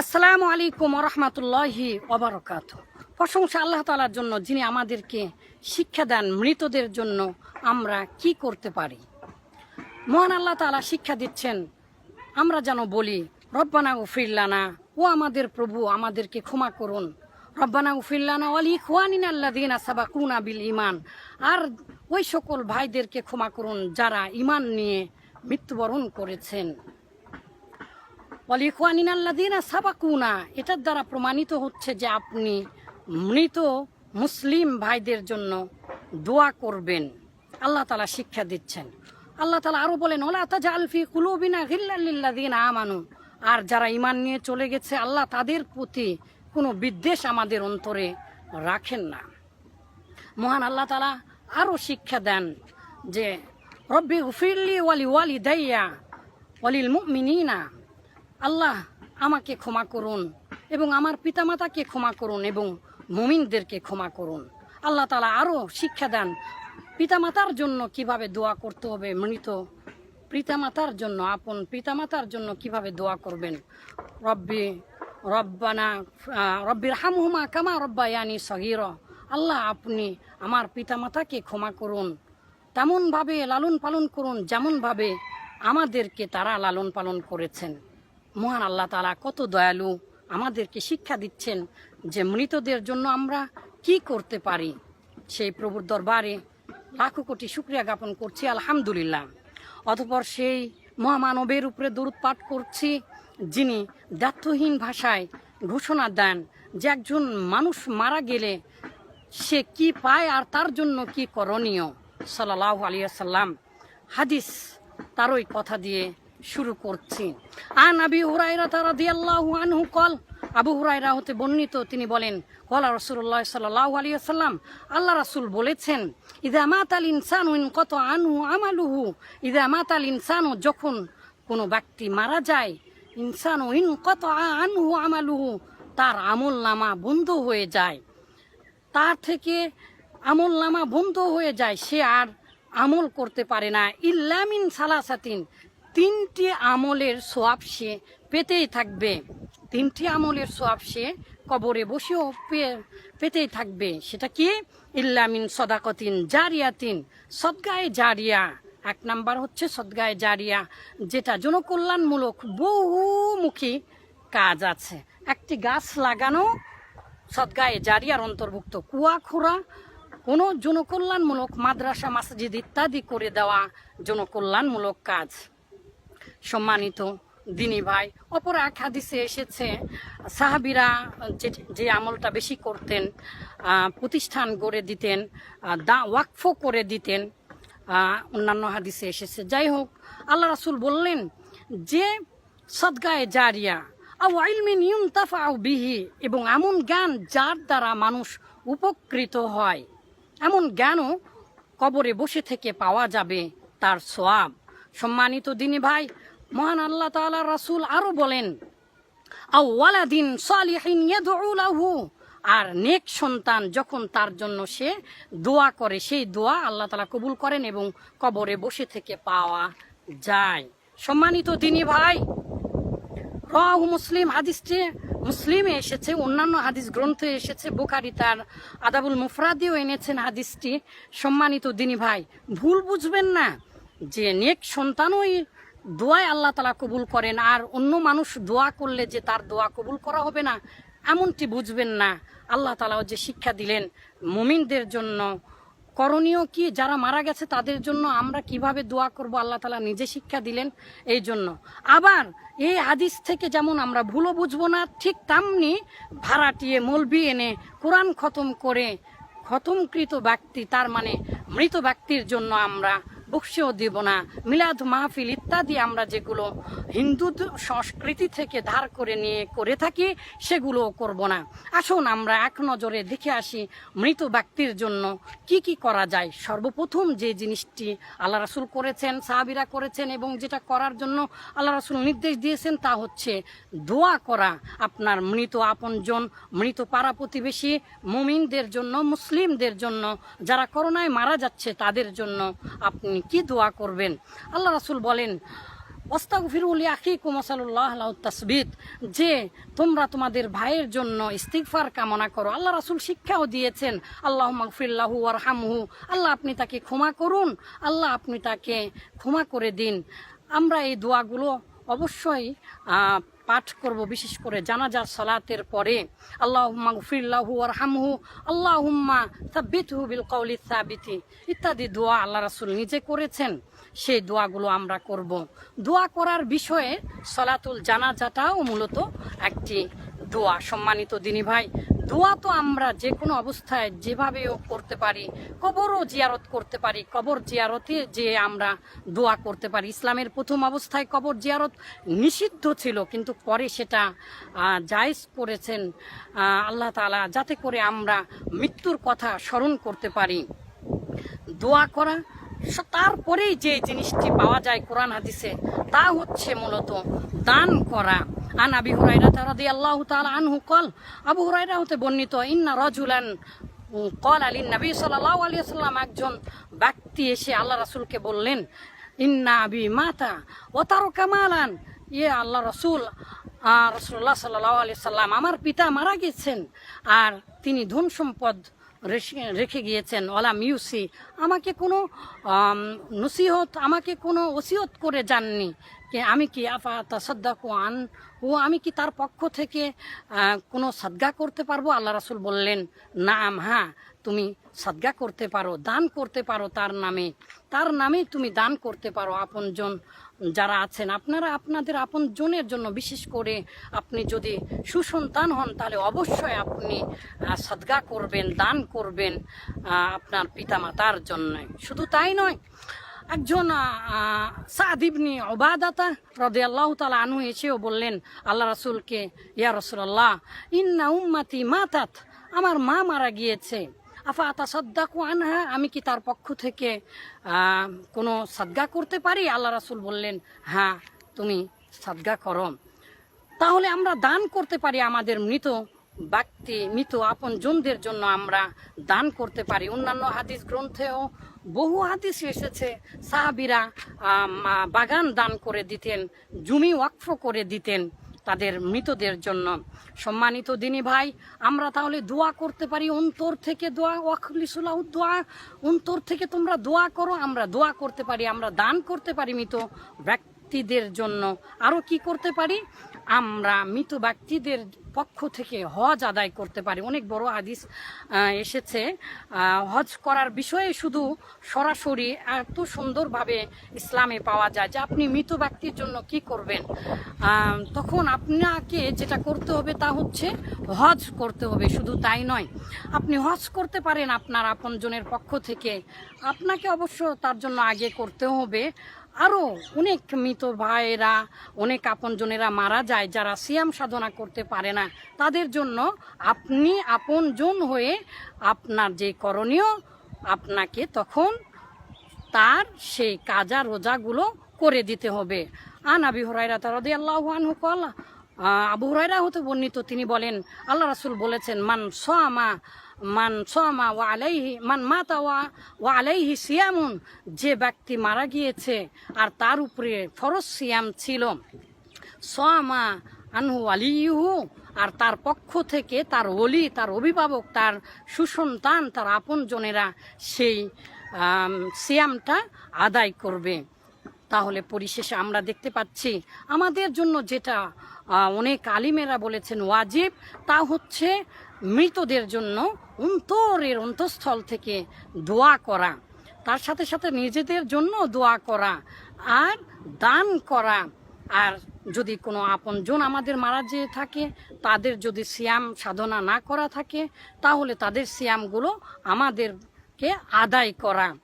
আসসালামু আলাইকুম রহমতুল্লাহি অবরকাত প্রশংসা আল্লাহ তালার জন্য যিনি আমাদেরকে শিক্ষা দেন মৃতদের জন্য আমরা কি করতে পারি? মহান আল্লাহ তালা শিক্ষা দিচ্ছেন, আমরা যেন বলি, রব্বানা উফিল্লানা ও আমাদের প্রভু, আমাদেরকে ক্ষমা করুন। রব্বানা উফিল্লানা অলি খোয়ানিন আল্লাহ দিন সাবাকুনা বিল ইমান আর ওই সকল ভাইদেরকে ক্ষমা করুন যারা ইমান নিয়ে মৃত্যুবরণ করেছেন। এটার দ্বারা প্রমাণিত হচ্ছে যে আপনি মৃত মুসলিম ভাইদের জন্য দোয়া করবেন। আল্লাহ তালা শিক্ষা দিচ্ছেন। আল্লাহ তালা আরও বলেন, ওলা আলফি কুলুবিনা গিল্লাল্লিল্লাদিনা আমানু। আর যারা ইমান নিয়ে চলে গেছে, আল্লাহ তাদের প্রতি কোনো বিদ্বেষ আমাদের অন্তরে রাখেন না। মহান আল্লাহ তালা আরও শিক্ষা দেন যে, রব্বি উফিল্লি ওয়ালি ওয়ালি দাইয়া ওয়ালিল মুমিনিনা। আল্লাহ আমাকে ক্ষমা করুন এবং আমার পিতামাতাকে ক্ষমা করুন এবং মুমিনদেরকে ক্ষমা করুন। আল্লাহ তালা আরও শিক্ষা দেন পিতামাতার জন্য কীভাবে দোয়া করতে হবে মৃত পিতামাতার জন্য, আপন পিতামাতার জন্য কীভাবে দোয়া করবেন? রব্বি, রব্বানা রব্বির হামহুমা কামা রব্বায়ানি সগির। আল্লাহ আপনি আমার পিতামাতাকে ক্ষমা করুন। তেমনভাবে লালন পালন করুন, যেমনভাবে আমাদেরকে তারা লালন পালন করেছেন। মহান আল্লাহ তালা কত দয়ালু আমাদেরকে শিক্ষা দিচ্ছেন যে মৃতদের জন্য আমরা কি করতে পারি। সেই প্রভুর দরবারে লাখো কোটি শুক্রিয়া জ্ঞাপন করছি, আলহামদুলিল্লাহ। অতপর সেই মহামানবের উপরে দূরত পাঠ করছি, যিনি দায়িত্বহীন ভাষায় ঘোষণা দেন যে একজন মানুষ মারা গেলে সে কি পায় আর তার জন্য কি করণীয়। সাল্লাহ আলিয়াল্লাম হাদিস তারই কথা দিয়ে শুরু করছি। আন আবি হুরাইরা তারা দিয়াল্লাহু আনহু কল, আবু হুরাইরা হতে বর্ণিত, তিনি বলেন, কলা রসুল্লাহ সাল্লাহ আলিয়াল্লাম আল্লাহ রাসুল বলেছেন, ইদা মাতাল ইনসানু ইন কত আনহু আমালুহু, ইদা মাতাল ইনসানু যখন কোনো ব্যক্তি মারা যায়, ইনসান ইন কত আনহু আমালুহু, তার আমল নামা বন্ধ হয়ে যায়। তার থেকে আমল নামা বন্ধ হয়ে যায়, সে আর আমল করতে পারে না ইল্লামিন সালাসাতিন তিনটি আমলের সোয়াব সে পেতেই থাকবে। তিনটি আমলের সোয়াব সে কবরে বসেও পেতেই থাকবে। সেটা কি? ইল্লামিন সদাকতিন জারিয়াতিন, সদগায়ে জারিয়া। এক নাম্বার হচ্ছে সদগায়ে জারিয়া, যেটা জনকল্যাণমূলক বহুমুখী কাজ আছে। একটি গাছ লাগানো, সদগায়ে জারিয়ার অন্তর্ভুক্ত কুয়া খোরা কোনো জনকল্যাণমূলক মাদ্রাসা, মসজিদ ইত্যাদি করে দেওয়া জনকল্যাণমূলক কাজ। সম্মানিত দিনী ভাই অপর এক হাদিসে এসেছে, সাহাবিরা যে আমলটা বেশি করতেন প্রতিষ্ঠান গড়ে দিতেন দা, ওয়াকফ করে দিতেন অন্যান্য হাদিসে এসেছে। যাই হোক, আল্লাহ রাসুল বললেন, যে সদগায়ে জারিয়া আউ আইলমিন ইউনতাফা বিহি, এবং এমন জ্ঞান যার দ্বারা মানুষ উপকৃত হয়, এমন জ্ঞানও কবরে বসে থেকে পাওয়া যাবে তার সোয়াব সম্মানিত দিনী ভাই মহান আল্লাহ তাআলা রাসূল আরও বলেন আও ওয়ালাদিন সালিহিন ইয়াদউ লাহু। আর নেক সন্তান যখন তার জন্য সে দোয়া করে, সেই দোয়া আল্লাহ তাআলা কবুল করেন এবং কবরে বসে থেকে পাওয়া যায়। সম্মানিত দিনী ভাই রাহু মুসলিম হাদিসটি মুসলিমে এসেছে, অন্যান্য হাদিস গ্রন্থে এসেছে, বুখারি তার আদাবুল মুফরাদিও এনেছেন হাদিসটি। সম্মানিত দিনী ভাই, ভুল বুঝবেন না যে নেক সন্তানই দোয়ায় আল্লাহ তালা কবুল করেন, আর অন্য মানুষ দোয়া করলে যে তার দোয়া কবুল করা হবে না, এমনটি বুঝবেন না। আল্লাহ তালাও যে শিক্ষা দিলেন মুমিনদের জন্য। করণীয় কি? যারা মারা গেছে তাদের জন্য আমরা কীভাবে দোয়া করব? আল্লাহ তালা নিজে শিক্ষা দিলেন এই জন্য। আবার এই হাদিস থেকে যেমন আমরা ভুলও বুঝব না, ঠিক তেমনি ভাড়াটিয়ে মলবি এনে কোরআন খতম করে খতমকৃত ব্যক্তি, তার মানে মৃত ব্যক্তির জন্য আমরা বক্সেও দিব না। মিলাদ মাহফিল ইত্যাদি আমরা যেগুলো হিন্দু সংস্কৃতি থেকে ধার করে নিয়ে করে থাকি সেগুলো করব না। আসুন আমরা এক নজরে দেখে আসি মৃত ব্যক্তির জন্য কি কি করা যায়। সর্বপ্রথম যে জিনিসটি আল্লাহ রাসুল করেছেন, সাহাবিরা করেছেন এবং যেটা করার জন্য আল্লাহ রাসুল নির্দেশ দিয়েছেন তা হচ্ছে দোয়া করা। আপনার মৃত আপনজন, মৃত পাড়া প্রতিবেশী, মুমিনদের জন্য, মুসলিমদের জন্য, যারা করোনায় মারা যাচ্ছে তাদের জন্য আপনি কি দোয়া করবেন? আল্লাহ রাসুল বলেন ওস্তাগফিরুল ইয়াকি সাল্লাল্লাহ আল্লাহ যে তোমরা তোমাদের ভাইয়ের জন্য ইস্তিগফার কামনা করো, আল্লাহ রাসুল শিক্ষাও দিয়েছেন আল্লাহ মাহফিল্লাহু আর হামহু আল্লাহ আপনি তাকে ক্ষমা করুন, আল্লাহ আপনি তাকে ক্ষমা করে দিন। আমরা এই দোয়াগুলো অবশ্যই পাঠ করব, বিশেষ করে জানাজার সালাতের পরে। আল্লাহ মাগফিরলাহু ওয়ারহামহু, আল্লাহুম্মা সাব্বিতহু বিল কৌলি সাবিতি। ইত্যাদি দোয়া আল্লাহ রাসূল নিজে করেছেন, সেই দোয়াগুলো আমরা করব। দোয়া করার বিষয়ে সলাতুল জানাজাটাও মূলত একটি দোয়া। সম্মানিত দিনী ভাই দোয়া তো আমরা যে কোনো অবস্থায় যেভাবেও করতে পারি, কবরও জিয়ারত করতে পারি, কবর জিয়ারতে যে আমরা দোয়া করতে পারি। ইসলামের প্রথম অবস্থায় কবর জিয়ারত নিষিদ্ধ ছিল, কিন্তু পরে সেটা জায়েজ করেছেন আল্লাহ তাআলা যাতে করে আমরা মৃত্যুর কথা স্মরণ করতে পারি। দোয়া করা তারপরেই যে জিনিসটি পাওয়া যায় কোরআন হাদিসে, তা হচ্ছে মূলত দান করা। আন আবি হুরাইরা রাদিয়াল্লাহু তাআলা আনহু কল আবু হুরাইরা হতে বর্ণিত, ইন্না রাজুলান কল আলী নবী সাল্লাল্লাহু আলাইহি সাল্লাম একজন ব্যক্তি এসে আল্লাহ রাসূলকে বললেন, ইন্না আবি মাতা ও তারো কামালান ইয়ে আল্লাহ রসুল রসুল্লাহ সাল্লাহ আলি সাল্লাম আমার পিতা মারা গেছেন, আর তিনি ধন সম্পদ রেখে- গিয়েছেন, ওলা মিউসি। আমাকে কোনো নসিহত, আমাকে কোনো ওসিয়ত করে যাননি কে আমি কি আফা তাসাদ্দাকু আন, ও আমি কি তার পক্ষ থেকে কোনো সাদ্গা করতে পারব? আল্লাহ রাসুল বললেন, নাম হ্যাঁ। তুমি সাদগা করতে পারো, দান করতে পারো তার নামে। তার নামে তুমি দান করতে পারো আপনজন যারা আছেন। আপনারা আপনাদের আপনজনের জন্য বিশেষ করে আপনি যদি সুসন্তান হন, তাহলে অবশ্যই আপনি সাদগা করবেন, দান করবেন আপনার পিতামাতার জন্য। শুধু তাই নয়, একজন সাদিবনি ওবাদাতা রদে আল্লাহ তালা আনু এসেও বললেন, আল্লাহ রাসুলকে, ইয়া রসুল্লাহ ইন্না উম্মাতি মাতাত, আমার মা মারা গিয়েছে। আফা আতা সদ্দাকু আনহা, আমি কি তার পক্ষ থেকে কোনো সাদগা করতে পারি? আল্লাহ রাসুল বললেন হ্যাঁ তুমি সাদগা করো। তাহলে আমরা দান করতে পারি আমাদের মৃত ব্যক্তি, মৃত আপন জনদের জন্য আমরা দান করতে পারি। অন্যান্য হাদিস গ্রন্থেও বহু হাদিস এসেছে, সাহাবিরা বাগান দান করে দিতেন, জমি ওয়াকফ করে দিতেন। তাদের মৃতদের জন্য সম্মানিত দিনী ভাই, আমরা তাহলে দোয়া করতে পারি, অন্তর থেকে দোয়া ওয়াকলিসুল্লাহ দোয়া, অন্তর থেকে তোমরা দোয়া করো, আমরা দোয়া করতে পারি, আমরা দান করতে পারি মৃত ব্যক্তিদের জন্য। আরও কি করতে পারি? আমরা মৃত ব্যক্তিদের পক্ষ থেকে হজ আদায় করতে পারি। অনেক বড় আহ, এসেছে। হজ করার বিষয়ে শুধু সরাসরি এত সুন্দরভাবে ইসলামে পাওয়া যায় যে আপনি মৃত ব্যক্তির জন্য কি করবেন। তখন আপনাকে যেটা করতে হবে তা হচ্ছে হজ করতে হবে শুধু তাই নয়। আপনি হজ করতে পারেন আপনার আপনজনের পক্ষ থেকে। আপনাকে অবশ্য তার জন্য আগে করতে হবে। আরও অনেক মৃত ভাইয়েরা, অনেক আপনজনেরা মারা যায় যারা সিয়াম সাধনা করতে পারে না। তাদের জন্য আপনি আপনজন হয়ে আপনার যে করণীয়, আপনাকে তখন তার সেই কাজা রোজাগুলো করে দিতে হবে। আন আবি হরাইরা তারদি আল্লাহ আবু হুরাইরা হতে বর্ণিত তিনি বলেন, আল্লাহ রাসূল বলেছেন, মান সোয়ামা মান সোয়ামা ওয়া আলাইহি, মান মাতা ওয়া আলাইহি সিয়ামুন, যে ব্যক্তি মারা গিয়েছে আর তার উপরে ফরজ সিয়াম ছিল। সোয়ামা আনহু আলিহু আর তার পক্ষ থেকে তার ওলি, তার অভিভাবক, তার সুসন্তান, তার আপনজনেরা সেই সিয়ামটা আদায় করবে। তাহলে পরিশেষে আমরা দেখতে পাচ্ছি, আমাদের জন্য যেটা অনেক আলিমেরা বলেছেন ওয়াজিব, তা হচ্ছে মৃতদের জন্য অন্তরের অন্তঃস্থল থেকে দোয়া করা, তার সাথে সাথে নিজেদের জন্য দোয়া করা আর দান করা। আর যদি কোনো আপনজন আমাদের মারা যেয়ে থাকে, তাদের যদি সিয়াম সাধনা না করা থাকে, তাহলে তাদের সিয়ামগুলো আমাদেরকে আদায় করা।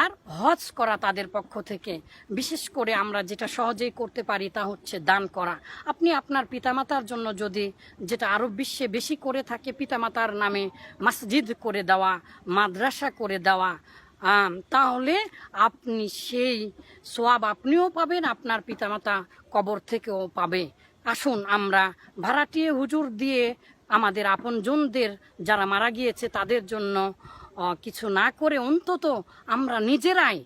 আর হজ করা তাদের পক্ষ থেকে। বিশেষ করে আমরা যেটা সহজেই করতে পারি তা হচ্ছে দান করা। আপনি আপনার পিতামাতার জন্য যদি যেটা আরব বিশ্বে বেশি করে থাকে পিতামাতার নামে মসজিদ করে দেওয়া, মাদ্রাসা করে দেওয়া তাহলে আপনি সেই সোয়াব আপনিও পাবেন, আপনার পিতামাতা কবর থেকেও পাবে। আসুন আমরা ভাড়াটিয়ে হুজুর দিয়ে আমাদের আপনজনদের যারা মারা গিয়েছে তাদের জন্য কিছু না করে অন্তত আমরা নিজেরাই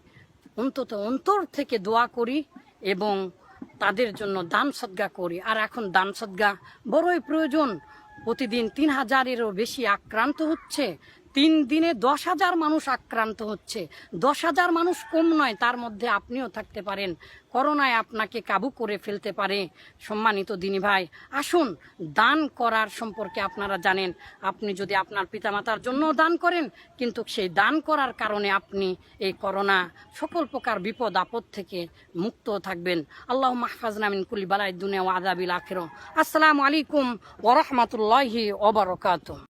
অন্তত অন্তর থেকে দোয়া করি এবং তাদের জন্য দান সদ্গা করি। আর এখন দান সদ্গা বড়ই প্রয়োজন। প্রতিদিন তিন হাজারেরও বেশি আক্রান্ত হচ্ছে। তিন দিনে দশ হাজার মানুষ আক্রান্ত হচ্ছে। দশ হাজার মানুষ কম নয়, তার মধ্যে আপনিও থাকতে পারেন। করোনায় আপনাকে কাবু করে ফেলতে পারে, সম্মানিত দিনী ভাই। আসুন, দান করার সম্পর্কে আপনারা জানেন। আপনি যদি আপনার পিতামাতার জন্য দান করেন, কিন্তু সেই দান করার কারণে আপনি এই করোনা সকল প্রকার বিপদ, আপদ থেকে মুক্ত থাকবেন। আল্লাহ মাহফাজ নামিন কুলি বালাই দুনিয়া ও আদাবিল আখের আসসালামু আলাইকুম ওরহমতুল্লাহি ওবরকাত